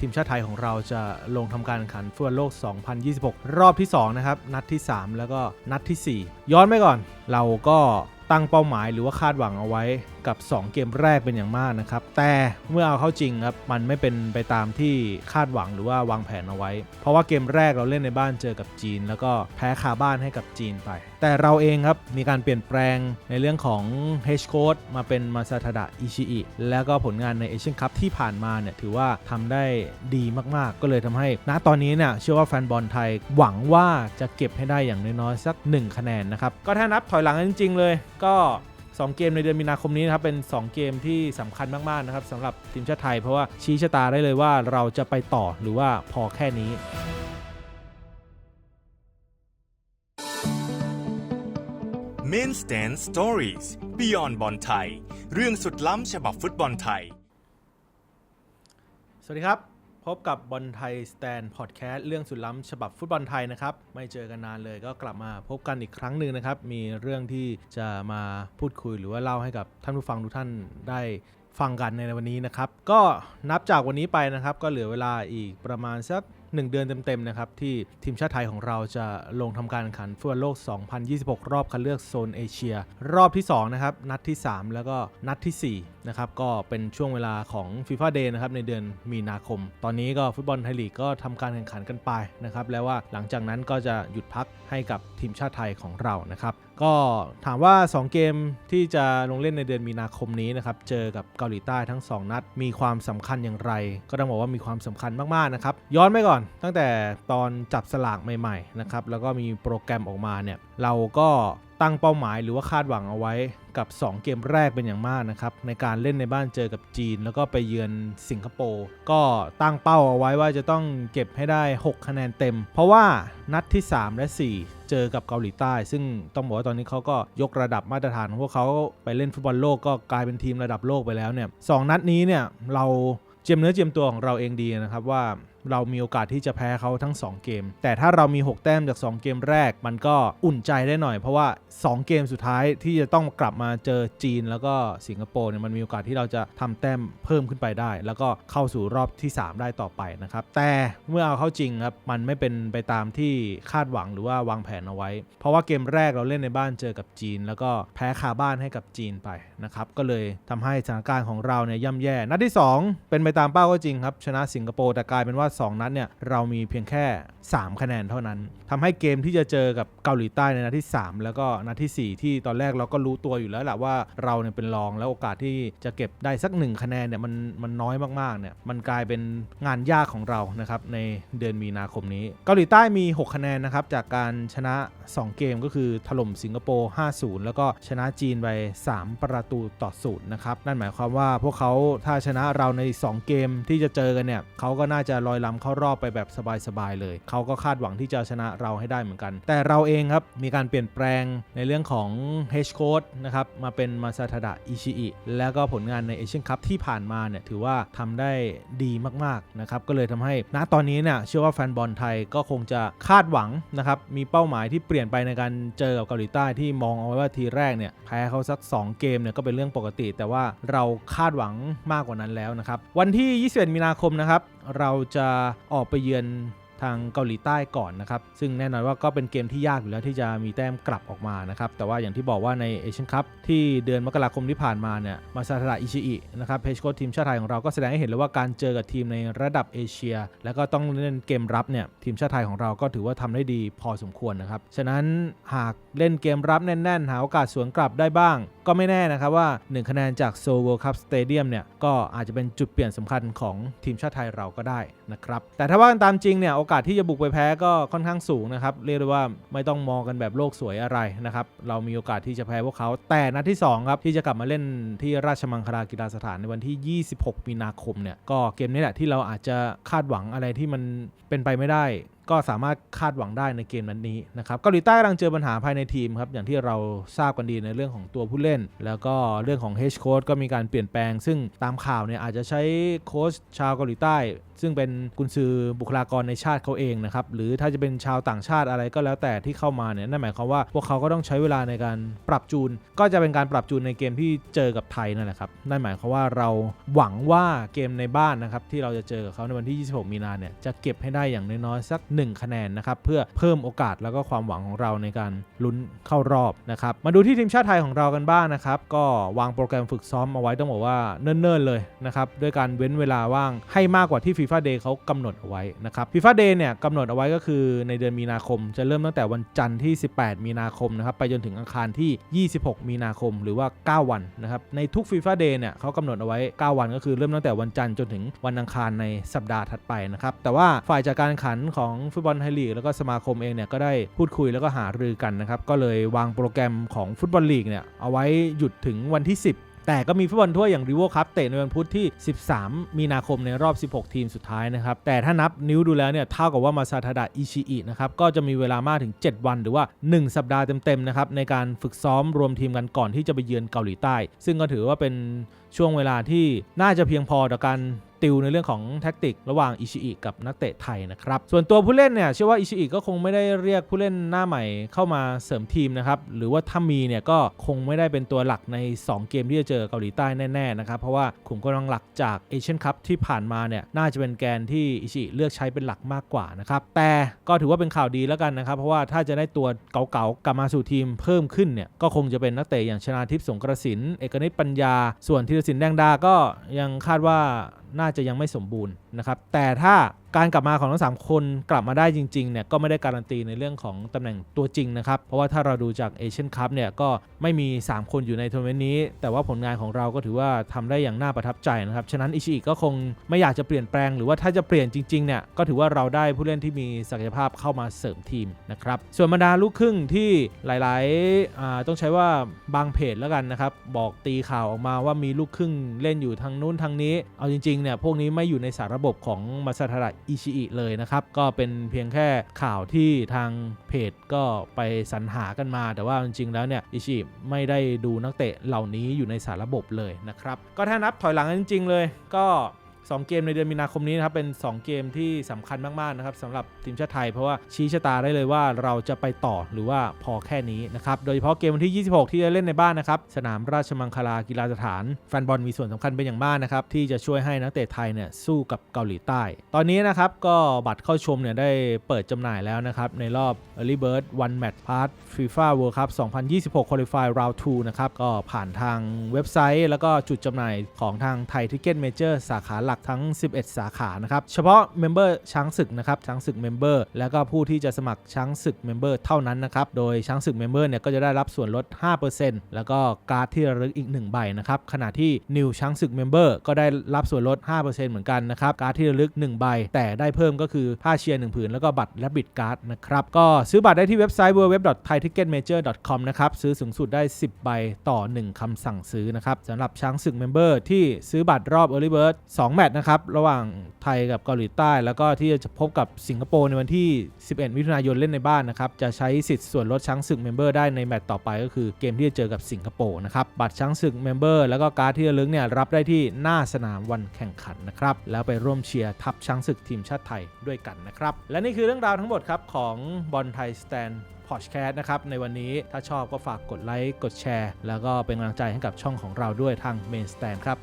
ทีมชาติไทยของเราจะลงทำการแข่งขันฟุตบอลโลก 2026 รอบที่ 2 นะครับ นัดที่ 3 แล้วก็นัดทีสี่4 ย้อนไปก่อน เราก็ตั้งเป้าหมายหรือว่าคาดหวังเอาไว้กับ 2 เกมแรกเป็นอย่างมากนะครับ แต่เมื่อเอาเข้าจริงครับ มันไม่เป็นไปตามที่คาดหวังหรือว่าวางแผนเอาไว้ เพราะว่าเกมแรกเราเล่นในบ้านเจอกับจีน แล้วก็แพ้คาบ้านให้กับจีนไป แต่เราเองครับ มีการเปลี่ยนแปลงในเรื่องของเฮชโค้ดมาเป็นมาซาทาดะอิชิอิแล้วก็ผลงานในเอเชียนคัพที่ผ่านมาเนี่ยถือว่าทำได้ดีมากๆ ก็เลยทำให้ณตอนนี้เนี่ยเชื่อว่าแฟนบอลไทยหวังว่าจะเก็บให้ได้อย่างน้อยๆสัก 1 คะแนนนะครับก็ถ้านับถอยหลังจริง ๆ เลยก็ 2 เกมในเดือนมีนาคมนี้นะครับเป็น 2 เกมที่สำคัญมากๆนะครับสำหรับทีมชาติไทย เพราะว่าชี้ชะตาได้เลยว่าเราจะไปต่อหรือว่าพอแค่นี้ Main Stand Stories Beyond บอลไทย เรื่องสุดล้ำฉบับฟุตบอลไทย สวัสดีครับ พบกับบอลไทยสแตนพอดแคสต์เรื่องสุดล้ำฉบับฟุตบอลไทยนะครับ ไม่เจอกันนานเลยก็กลับมาพบกันอีกครั้งหนึ่งนะครับ มีเรื่องที่จะมาพูดคุยหรือว่าเล่าให้กับท่านผู้ฟังทุกท่านได้ฟังกันในวันนี้นะครับ ก็นับจากวันนี้ไปนะครับ ก็เหลือเวลาอีกประมาณสัก 1 เดือนเต็มๆนะครับที่ทีมชาติไทยของเราจะลงทำการแข่งขันฟุตบอลโลก 2026 รอบคัดเลือกโซนเอเชีย รอบที่2นะครับนัดที่ 3 แล้วก็นัดทีสี่4นะครับก็เป็นช่วงเวลาของ FIFA Day นะครับในเดือนมีนาคม ตอนนี้ก็ฟุตบอลไทยลีกก็ทำการแข่งขันกันไปนะครับแล้วว่าหลังจากนั้นก็จะหยุดพักให้กับทีมชาติไทยของเรานะครับ ก็ถามว่า 2 เกมที่จะลงเล่นในเดือนมีนาคมนี้นะครับ เจอกับเกาหลีใต้ทั้ง 2 นัด มีความสำคัญอย่างไร ก็ต้องบอกว่ามีความสำคัญมาก ๆ นะครับ ย้อนไปก่อน ตั้งแต่ตอนจับสลากใหม่ ๆ นะครับ แล้วก็มีโปรแกรมออกมาเนี่ย เราก็ตั้งเป้าหมายหรือว่าคาดหวังเอาไว้ กับ 2 เกมแรกเป็นอย่างมากนะครับ ในการเล่นในบ้านเจอกับจีน แล้วก็ไปเยือนสิงคโปร์ก็ตั้งเป้าเอาไว้ว่าจะต้องเก็บให้ได้ 6 คะแนนเต็ม เพราะว่านัดที่ 3 และ 4 เจอกับเกาหลีใต้ ซึ่งต้องบอกว่าตอนนี้เขาก็ยกระดับมาตรฐานของพวกเขาไปเล่นฟุตบอลโลกก็กลายเป็นทีมระดับโลกไปแล้วเนี่ยสองนัดนี้เนี่ยเราเจียมเนื้อเจียมตัวของเราเองดีนะครับว่า เรามีโอกาสที่จะแพ้เขาทั้ง 2 เกม แต่ถ้าเรามี 6 แต้มจาก 2 เกมแรก มันก็อุ่นใจได้หน่อย เพราะว่า 2 เกมสุดท้ายที่จะต้องกลับมาเจอจีน แล้วก็สิงคโปร์เนี่ยมันมีโอกาสที่เราจะทำแต้มเพิ่มขึ้นไปได้ แล้วก็เข้าสู่รอบที่ 3 ได้ต่อไปนะครับ แต่เมื่อเอาเข้าจริงครับมันไม่เป็นไปตามที่คาดหวังหรือว่าวางแผนเอาไว้ เพราะว่าเกมแรกเราเล่นในบ้านเจอกับจีน แล้วก็แพ้คาบ้านให้กับจีนไปนะครับก็เลยทำให้สถานการณ์ของเราเนี่ยย่ำแย่ นัดที่ 2 เป็นไปตามเป้าก็จริงครับชนะสิงคโปร์แต่กลายเป็นว่า2 นัดเนี่ยเรามีเพียงแค่ 3 คะแนนเท่านั้นทำให้เกมที่จะเจอกับเกาหลีใต้ในนัดที่ 3 แล้วก็นัดทีสี่ 4 ที่ตอนแรกเราก็รู้ตัวอยู่แล้วแหละว่าเราเนี่ยเป็นรองแล้วโอกาสที่จะเก็บได้สัก 1 คะแนนเนี่ยมันมันน้อยมากๆเนี่ยมันกลายเป็นงานยากของเรานะครับในเดือนมีนาคมนี้ เกาหลีใต้มี 6 คะแนนนะครับจากการชนะ 2 เกมก็คือถล่มสิงคโปร์ 5-0 แล้วก็ชนะจีนไป 3 ประตูต่อศูนย์นะครับนั่นหมายความว่าพวกเขาถ้าชนะเราใน 2 เกมที่จะเจอกันเนี่ยเขาก็น่าจะลอยลำเข้ารอบไปแบบสบายๆเลย เขาก็คาดหวังที่จะชนะเราให้ได้เหมือนกัน แต่เราเองครับ มีการเปลี่ยนแปลงในเรื่องของเฮชโค้ดนะครับ มาเป็นมาซาทาดะอิชิอิแล้วก็ผลงานในเอเชียนคัพที่ผ่านมาเนี่ยถือว่าทำได้ดีมากๆนะครับ ก็เลยทำให้ณตอนนี้เนี่ยเชื่อว่าแฟนบอลไทยก็คงจะคาดหวังนะครับมีเป้าหมายที่เปลี่ยนไปในการเจอกับเกาหลีใต้ที่มองเอาไว้ว่าทีแรกเนี่ยแพ้เขาสัก 2 เกมเนี่ยก็เป็นเรื่องปกติ แต่ว่าเราคาดหวังมากกว่านั้นแล้วนะครับวันที่ 21 มีนาคมนะครับ เราจะออกไปเยือน ทางเกาหลีใต้ก่อนนะครับ ซึ่งแน่นอนว่าก็เป็นเกมที่ยากอยู่แล้วที่จะมีแต้มกลับออกมานะครับ แต่ว่าอย่างที่บอกว่าในเอเชียนคัพที่เดือนมกราคมที่ผ่านมาเนี่ยมาซาทาอิชิอินะครับเพชโกทีมชาติไทยของเราก็แสดงให้เห็นเลยว่าการเจอกับทีมในระดับเอเชีย แล้วก็ต้องเล่นเกมรับเนี่ยทีมชาติไทยของเราก็ถือว่าทำได้ดีพอสมควรนะครับฉะนั้นหากเล่นเกมรับแน่นๆ หาโอกาสสวนกลับได้บ้าง ก็ไม่แน่นะครับว่า 1 คะแนนจากโซเวิลด์คัพสเตเดียมเนี่ยก็อาจจะเป็นจุดเปลี่ยนสำคัญของทีมชาติไทยเราก็ได้นะครับแต่ถ้าว่ากันตามจริงเนี่ยโอกาสที่จะบุกไปแพ้ก็ค่อนข้างสูงนะครับ เรียกได้ว่าไม่ต้องมองกันแบบโลกสวยอะไรนะครับ เรามีโอกาสที่จะแพ้พวกเขา แต่นัดที่2ครับที่จะกลับมาเล่นที่ราชมังคลากีฬาสถานในวันที่ 26 มีนาคมเนี่ยก็เกมนี้แหละที่เราอาจจะคาดหวังอะไรที่มันเป็นไปไม่ได้ ก็สามารถคาดหวังได้ในเกมนั้นนี้นะครับเกาหลีใต้กำลังเจอปัญหาภายในทีมครับอย่างที่เราทราบกันดีในเรื่องของตัวผู้เล่น แล้วก็เรื่องของเฮดโค้ชก็มีการเปลี่ยนแปลง ซึ่งตามข่าวเนี่ยอาจจะใช้โค้ชชาวเกาหลีใต้ ซึ่งเป็นกุนซือบุคลากรในชาติเขาเองนะครับหรือถ้าจะเป็นชาวต่างชาติอะไรก็แล้วแต่ที่เข้ามาเนี่ยนั่นหมายความว่าพวกเขาก็ต้องใช้เวลาในการปรับจูน ก็จะเป็นการปรับจูนในเกมที่เจอกับไทยนั่นแหละครับนั่นหมายความว่าเราหวังว่าเกมในบ้านนะครับที่เราจะเจอกับเขาในวันที่ 26 มีนาเนี่ยจะเก็บให้ได้อย่างน้อยๆสัก1 คะแนนนะครับเพื่อเพิ่มโอกาสแล้วก็ความหวังของเราในการลุ้นเข้ารอบนะครับมาดูที่ทีมชาติไทยของเรากันบ้างนะครับก็วางโปรแกรมฝึกซ้อมเอาไว้ต้องบอกว่าเนิ่นๆเลยนะครับด้วยการเว้นเวลาว่างให้มากกว่าที่ FIFA Day เขากำหนดเอาไว้นะครับ FIFA Day เนี่ยกำหนดเอาไว้ก็คือในเดือนมีนาคม จะเริ่มตั้งแต่วันจันทร์ที่ 18 มีนาคมนะครับไปจนถึงอังคารที่ 26 มีนาคมหรือว่า 9 วันนะครับในทุก FIFA Day เนี่ยเขากำหนดเอาไว้ 9 วันก็คือเริ่มตั้งแต่วันจันทร์จนถึงวันอังคารในสัปดาห์ถัดไปนะครับแต่ว่าฝ่ายจัดการขันของฟุตบอลไทยลีกแล้วก็สมาคมเองเนี่ยก็ได้พูดคุยแล้วก็หารือกันนะครับก็เลยวางโปรแกรมของฟุตบอลลีกเนี่ยเอาไว้หยุดถึงวันที่ 10แต่ก็มีฟุตบอลถ้วอย่างริโวคัพเตะในวันพุธที่ 13 มีนาคมในรอบ 16 ทีมสุดท้ายนะครับ แต่ถ้านับนิ้วดูแล้วเนี่ยเท่ากับว่ามาซาทาดะอิชิอินะครับก็จะมีเวลามากถึง 7 วันหรือว่า 1 สัปดาห์เต็ม ๆ นะครับ ในการฝึกซ้อมรวมทีมกันก่อนที่จะไปเยือนเกาหลีใต้ ซึ่งก็ถือว่าเป็นช่วงเวลาที่น่าจะเพียงพอต่อการติวในเรื่องของแท็กติกระหว่างอิชิอิกับนักเตะไทยนะครับ ส่วนตัวผู้เล่นเนี่ยเชื่อว่าอิชิอิก็คงไม่ได้เรียกผู้เล่นหน้าใหม่เข้ามาเสริมทีมนะครับ หรือว่าถ้ามีเนี่ยก็คงไม่ได้เป็นตัวหลักใน 2 เกมที่จะเจอเกาหลีใต้แน่ๆนะครับ เพราะว่าขุมกำลังหลักจากเอเชียนคัพที่ผ่านมาเนี่ยน่าจะเป็นแกนที่อิชิอิเลือกใช้เป็นหลักมากกว่านะครับ แต่ก็ถือว่าเป็นข่าวดีแล้วกันนะครับ เพราะว่าถ้าจะได้ตัวเก่าๆกลับมาสู่ทีมเพิ่มขึ้นเนี่ยก็คงจะเป็นนักเตะอย่างชนาทิพย์สงกระสินเอกนิตปัญญา ส่วนธีรสินแดงดาก็ยังคาดว่าน่าจะยังไม่สมบูรณ์นะครับ แต่ถ้าการกลับมาของทั้ง 3 คนกลับมาได้จริงๆเนี่ยก็ไม่ได้การันตีในเรื่องของตำแหน่งตัวจริงนะครับ เพราะว่าถ้าเราดูจากเอเชียนคัพเนี่ยก็ไม่มี 3 คนอยู่ในทัวร์นาเมนต์นี้ แต่ว่าผลงานของเราก็ถือว่าทำได้อย่างน่าประทับใจนะครับ ฉะนั้นอิชิอิก็คงไม่อยากจะเปลี่ยนแปลง หรือว่าถ้าจะเปลี่ยนจริงๆเนี่ยก็ถือว่าเราได้ผู้เล่นที่มีศักยภาพเข้ามาเสริมทีมนะครับส่วนบรรดาลูกครึ่งที่หลายๆต้องใช้ว่าบางเพจแล้วกันนะครับบอกตีข่าวออกมาว่ามีลูกครึ่งเล่นอยู่ทางนู้นทางนี้ เอาจริงๆเนี่ยพวกนี้ไม่อยู่ในสารระบบของมาซาทาระอิชิอิเลยนะครับ ก็เป็นเพียงแค่ข่าวที่ทางเพจก็ไปสรรหากันมา แต่ว่าจริงๆแล้วเนี่ยอิชิอิไม่ได้ดูนักเตะเหล่านี้อยู่ในสารระบบเลยนะครับ ก็ถ้านับถอยหลังกันจริง ๆ เลยก็ 2 เกมในเดือนมีนาคมนี้นะครับเป็น 2 เกมที่สำคัญมาก ๆ นะครับสำหรับทีมชาติไทย เพราะว่าชี้ชะตาได้เลยว่าเราจะไปต่อหรือว่าพอแค่นี้นะครับโดยเฉพาะเกมวันที่ 26 ที่จะเล่นในบ้านนะครับสนามราชมังคลากีฬาสถานแฟนบอลมีส่วนสำคัญเป็นอย่างมากนะครับที่จะช่วยให้นักเตะไทยเนี่ยสู้กับเกาหลีใต้ ตอนนี้นะครับก็บัตรเข้าชมเนี่ยได้เปิดจำหน่ายแล้วนะครับในรอบ Early Bird One Match Pass FIFA World Cup 2026 Qualify Round 2นะครับก็ผ่านทางเว็บไซต์ แล้วก็จุดจำหน่ายของทางไทยทิกเก็ตเมเจอร์สาขาหลักทั้ง 11 สาขานะครับ เฉพาะเมมเบอร์ช้างศึกนะครับช้างศึกเมมเบอร์แล้วก็ผู้ที่จะสมัครช้างศึกเมมเบอร์เท่านั้นนะครับ โดยช้างศึกเมมเบอร์เนี่ยก็จะได้รับส่วนลด 5%แล้วก็การ์ดที่ระลึกอีก 1 ใบนะครับขณะที่นิวช้างศึกเมมเบอร์ก็ได้รับส่วนลด 5%เหมือนกันนะครับการ์ดที่ระลึก 1 ใบ แต่ได้เพิ่มก็คือผ้าเชียร์1ผืนแล้วก็บัตรและบิดการ์ดนะครับก็ซื้อบัตรได้ที่เว็บไซต์ www.thaiticketmajor.com นะครับซื้อสูงสุดได้ 10 ใบต่อ 1คำสั่งซื้อนะครับสำหรับช้างศึกเมมเบอร์ที่ซื้อบัตรรอบ Early Bird 2แมตช์นะครับ ระหว่างไทยกับเกาหลีใต้ แล้วก็ที่จะพบกับสิงคโปร์ในวันที่ 11 มิถุนายนเล่นในบ้านนะครับ จะใช้สิทธิ์ส่วนลดช้างศึกเมมเบอร์ได้ในแมตช์ต่อไปก็คือเกมที่จะเจอกับสิงคโปร์นะครับ บัตรช้างศึกเมมเบอร์แล้วก็การ์ดที่ระลึกเนี่ยรับได้ที่หน้าสนามวันแข่งขันนะครับ แล้วไปร่วมเชียร์ทัพช้างศึกทีมชาติไทยด้วยกันนะครับ และนี่คือเรื่องราวทั้งหมดครับของบอลไทยสแตนพอดแคสต์นะครับ ในวันนี้ถ้าชอบก็ฝากกดไลค์ กดแชร์ แล้วก็เป็นกำลังใจให้กับช่องของเราด้วยทาง Main Stand ครับ